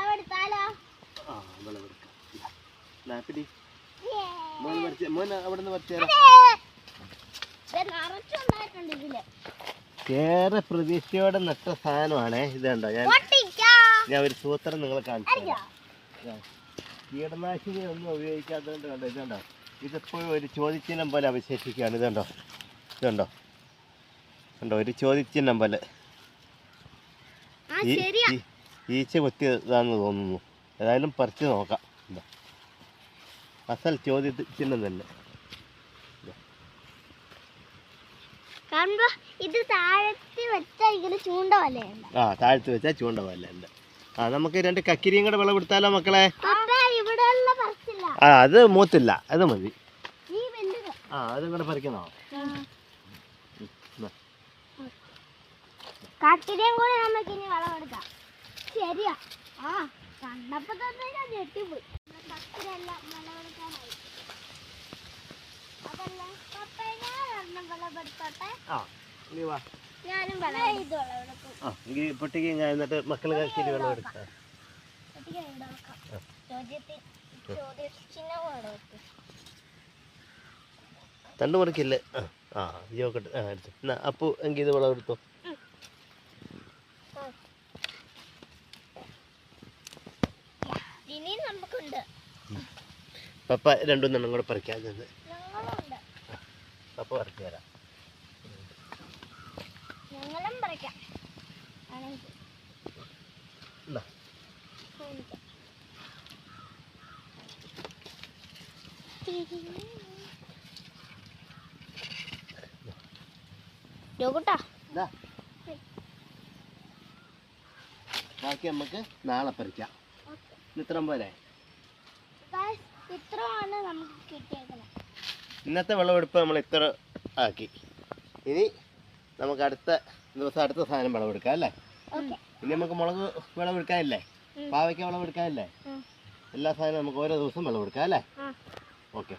ആ വിളവെടുക്കാം ദാ, പിടി. മോൻ അവിടെ നിന്ന് ഇതിൽ. ഏറെ പ്രതീക്ഷയോടെ നട്ട സാധനമാണേ. ഇത് കണ്ടോ? ഞാൻ ഞാൻ ഒരു സൂത്രം നിങ്ങളെ കാണിച്ചു. കീടനാശിനി ഒന്നും ഉപയോഗിക്കാത്തതുകൊണ്ട് കണ്ടോ? ഇതുണ്ടോ ഇതെപ്പോഴും ഒരു ചോദ്യചിഹ്നം പോലെ അവശേഷിക്കുകയാണ്. ഇതുണ്ടോ ഇതുണ്ടോ കണ്ടോ? ഒരു ചോദ്യചിഹ്നം പോലെ. ഈച്ച കൊത്തിയതാണെന്ന് തോന്നുന്നു. ഏതായാലും പറിച്ച് നോക്കാം. ഇതാ. അസൽ ചോദ്യത്തിന് തന്നെ ഇത് താഴത്ത് വെച്ച ഇങ്ങനെ ചൂണ്ട പോലെയുണ്ട് ആ താഴത്ത് വെച്ചാൽ ചൂണ്ട പോലെ ഉണ്ട്. ആ നമുക്ക് രണ്ട് കക്കിരിയും കൂടെ വിളവെടുത്താലോ മക്കളെ? ആ അത് മൂത്തില്ല. അത് മതി. ആ അതും കൂടെ പറിക്കണോ കട്ടിലേം കൂടെ നമുക്ക് ഇനി വളമെടുക്കാം ശരിയാ. ആ കണ്ടപ്പോ തന്നെ ഞാൻ ഞെട്ടിപ്പോയി. വളമെടുക്കാനായി അതല്ല പപ്പ ഞാൻ ഒരെണ്ണം ഞാനും ഇത് പൊട്ടിക്ക് ഞാൻ എന്നിട്ട് മക്കൾ ചോദ്യത്തിൽ ചോദ്യചിഹ്നം തണ്ട് ആ ആ ജോക്കട്ട് ആ എടുത്തു. എന്നാ അപ്പു എങ്കിൽ ഇത് വിളവെടുത്തു ഇനിയും നമുക്കുണ്ട്. പപ്പ രണ്ടും കൂടെ പറിക്കാം ചെന്ന് പപ്പ പറിച്ചു തരാം. ഞങ്ങളും പറിക്കാം. ഇതാ. ബാക്കി നമുക്ക് നാളെ പറിക്കാം. ഇത്രയും പോലെ ഇത്രയാണ് നമുക്ക് കിട്ടിയേക്കുന്നത് ഇന്നത്തെ വിളവെടുപ്പ് നമ്മൾ ഇത്ര ആക്കി. ഇനി നമുക്ക് അടുത്ത ദിവസം അടുത്ത സാധനം വിളവെടുക്കാം അല്ലേ? ഇനി നമുക്ക് മുളക് വിളവെടുക്കാനില്ലേ. പാവയ്ക്ക വിളവെടുക്കാനില്ലേ. എല്ലാ സാധനവും നമുക്ക് ഓരോ ദിവസം വിളവെടുക്കാം അല്ലേ? ഓക്കെ